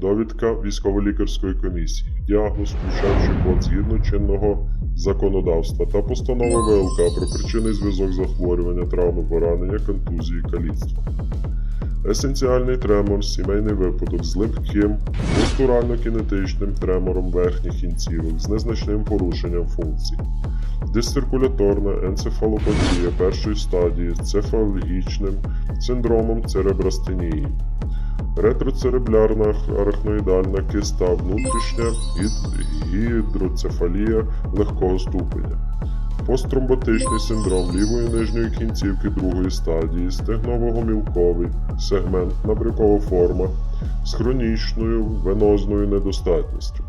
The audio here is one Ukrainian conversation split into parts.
Довідка військово-лікарської комісії, діагноз, включаючи код згідно чинного законодавства та постанови ВЛК про причинний зв'язок захворювання, травми, поранення, контузії, каліцтва. Есенціальний тремор, сімейний випадок з липким, постурально-кінетичним тремором верхніх кінцівок з незначним порушенням функцій. Дисциркуляторна енцефалопатія першої стадії з цефалгічним синдромом церебрастенії. Ретроцеребральна арахноїдальна киста внутрішня гід- гідроцефалія легкого ступеня. Посттромботичний синдром лівої нижньої кінцівки другої стадії, стегново-гомілковий, сегмент набрякова форма з хронічною венозною недостатністю.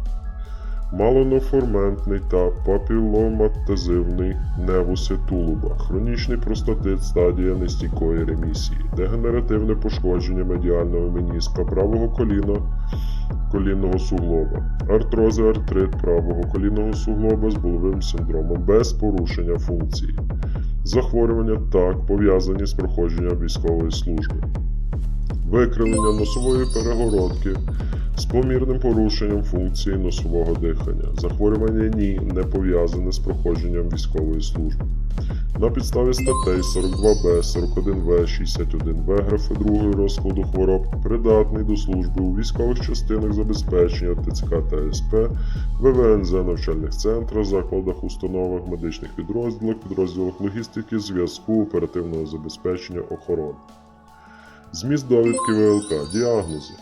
Малоноформентний та папіломатозивний невуси тулуба, хронічний простатит стадія нестійкої ремісії, дегенеративне пошкодження медіального меніска правого коліна, колінного суглоба, артрози, артрит правого колінного суглоба з боловим синдромом без порушення функції, захворювання так пов'язані з проходженням військової служби, викривлення носової перегородки з помірним порушенням функції носового дихання. Захворювання ні не пов'язане з проходженням військової служби. На підставі статей 42Б, 41В, 61В графи 2 розкладу хвороб придатний до служби у військових частинах забезпечення ТЦК та СП, ВВНЗ, навчальних центрах, закладах, установах, медичних підрозділах, підрозділах логістики, зв'язку, оперативного забезпечення, охорони. Зміст довідки ВЛК, діагнози.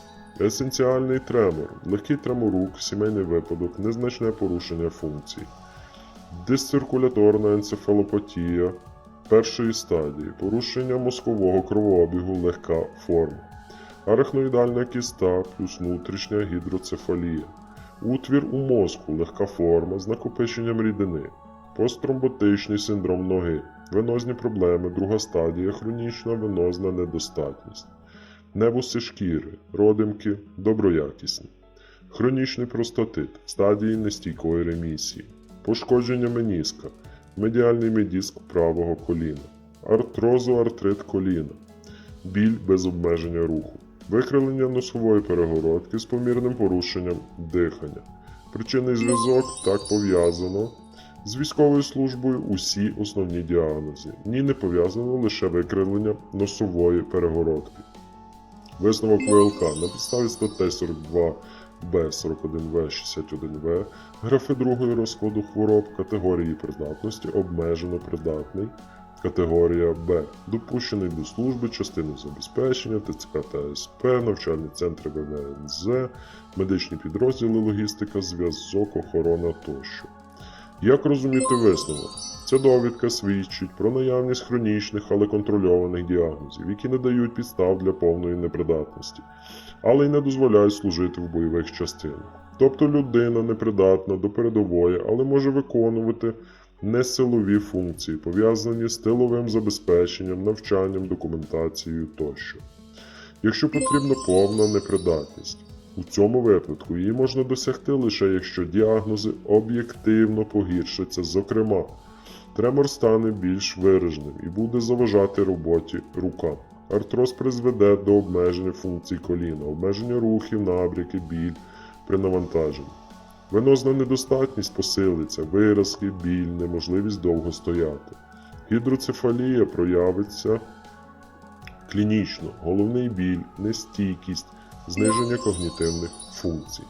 Есенціальний тремор, легкий тремор рук, сімейний випадок, незначне порушення функцій. Дисциркуляторна енцефалопатія першої стадії, порушення мозкового кровообігу, легка форма. Арахноїдальна кіста плюс внутрішня гідроцефалія. Утвір у мозку, легка форма з накопиченням рідини. Посттромботичний синдром ноги. Венозні проблеми, друга стадія, хронічна венозна недостатність. Невуси шкіри, родимки, доброякісні. Хронічний простатит стадії нестійкої ремісії. Пошкодження меніска, медіальний медіск правого коліна, артрозоартрит коліна, біль без обмеження руху, викривлення носової перегородки з помірним порушенням дихання. Причинний зв'язок так пов'язано з військовою службою усі основні діагнози. Ні не пов'язано лише викривлення носової перегородки. Висновок ВЛК на підставі статей 42 Б, 41В, 61В, графи другої розкладу хвороб, категорії придатності, обмежено придатний, категорія Б, допущений до служби, частини забезпечення, ТЦК та СП, навчальні центри ВВНЗ, медичні підрозділи, логістика, зв'язок, охорона тощо. Як розуміти висновок? Ця довідка свідчить про наявність хронічних, але контрольованих діагнозів, які не дають підстав для повної непридатності, але й не дозволяють служити в бойових частинах. Тобто людина непридатна до передової, але може виконувати несилові функції, пов'язані з тиловим забезпеченням, навчанням, документацією тощо. Якщо потрібна повна непридатність, у цьому випадку її можна досягти лише якщо діагнози об'єктивно погіршаться, зокрема, тремор стане більш вираженим і буде заважати роботі рукам. Артроз призведе до обмеження функцій коліна, обмеження рухів, набряки, біль при навантаженні. Венозна недостатність посилиться, виразки, біль, неможливість довго стояти. Гідроцефалія проявиться клінічно, головний біль, нестійкість, зниження когнітивних функцій.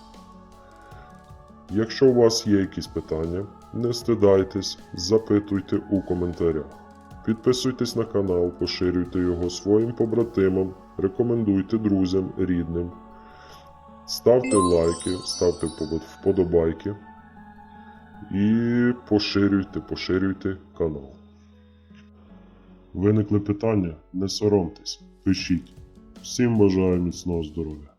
Якщо у вас є якісь питання, не стидайтесь, запитуйте у коментарях. Підписуйтесь на канал, поширюйте його своїм побратимам, рекомендуйте друзям, рідним. Ставте лайки, ставте вподобайки і поширюйте, поширюйте канал. Виникли питання? Не соромтесь, пишіть. Всім бажаю міцного здоров'я.